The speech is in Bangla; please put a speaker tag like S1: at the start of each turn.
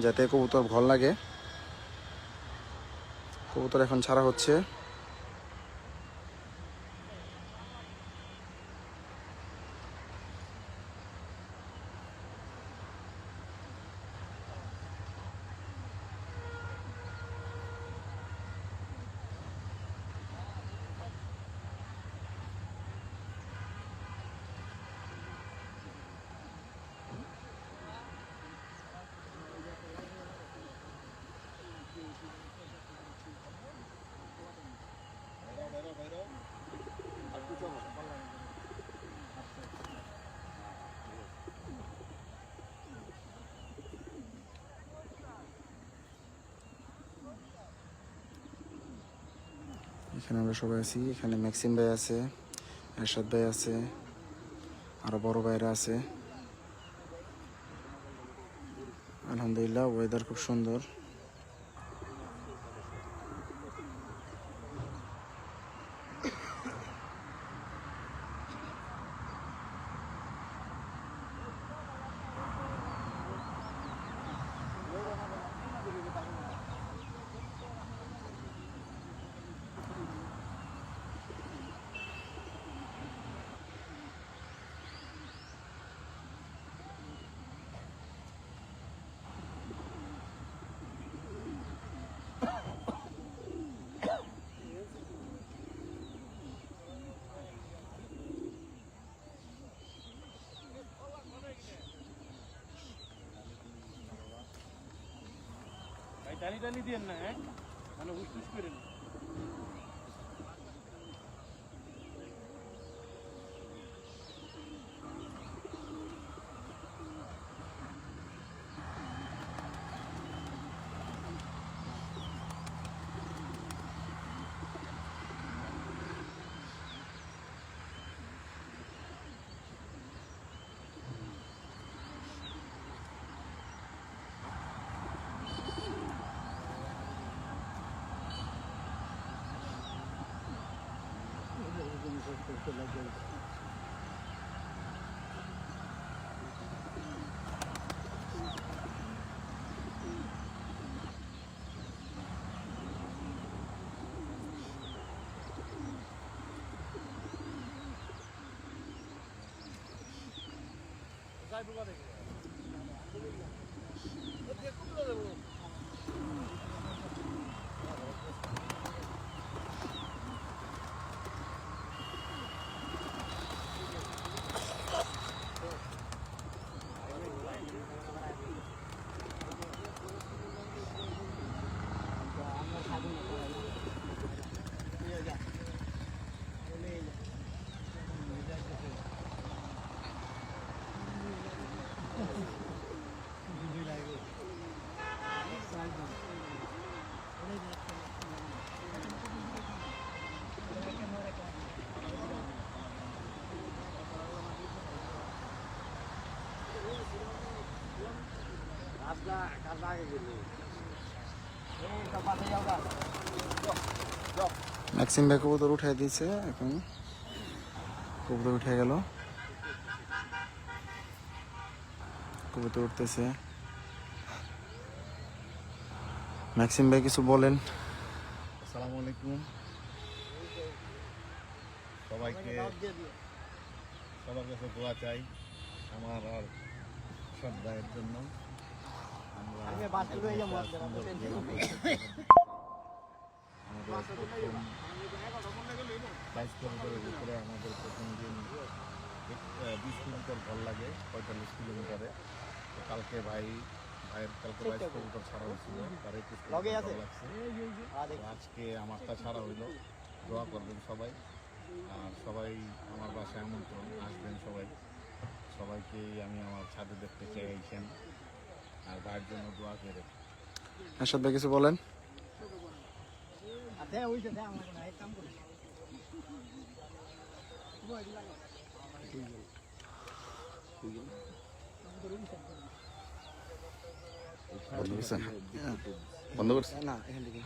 S1: যাতে কবুতর ভালো লাগে। কবুতর এখন ছাড়া হচ্ছে। এখানে আমরা সবাই আছি। এখানে ম্যাক্সিম ভাই আছে, এরশাদ ভাই আছে, আরও বড় ভাইরা আছে। আলহামদুলিল্লাহ ওয়েদার খুব সুন্দর।
S2: ভাই টালি দিয়ে না হ্যাঁ? মানে Zajbuga dekho. Dekho kula dekho.
S1: Maxim ভাই কবুতর উঠাই দিয়েছে এখন। কবুতর উঠে গেল। কবুতর উঠতেছে। ম্যাক্সিম ভাই কিছু বলেন।
S3: আসসালামু আলাইকুম। সবাইকে সবার কাছে দোয়া চাই আমার আর সব ভাইয়ের জন্য আমরা একটা সুন্দর জীবন আমাদের প্রথম বাইশ কিলোমিটারের ভিতরে আমাদের প্রথম দিন বিশ কিলোমিটার ভালো লাগে পঁয়তাল্লিশ কিলোমিটারে কালকে ভাই ভাইয়ের কালকে বাইশ কিলোমিটার ছাড়া হয়েছিল তার একুশ আজকে আমারটা ছাড়া হইল দোয়া করবেন সবাই আর সবাই আমার বাসায় আমন্ত্রণ, আসবেন সবাই। সবাইকে আমি আমার ছাদে দেখতে চাইছেন আর ভাইয়ের জন্য দোয়া করে।
S1: এরশাদ ভাই কিছু বলেন? বন্ধ করছেন বন্ধ করছেন
S4: না এখান থেকে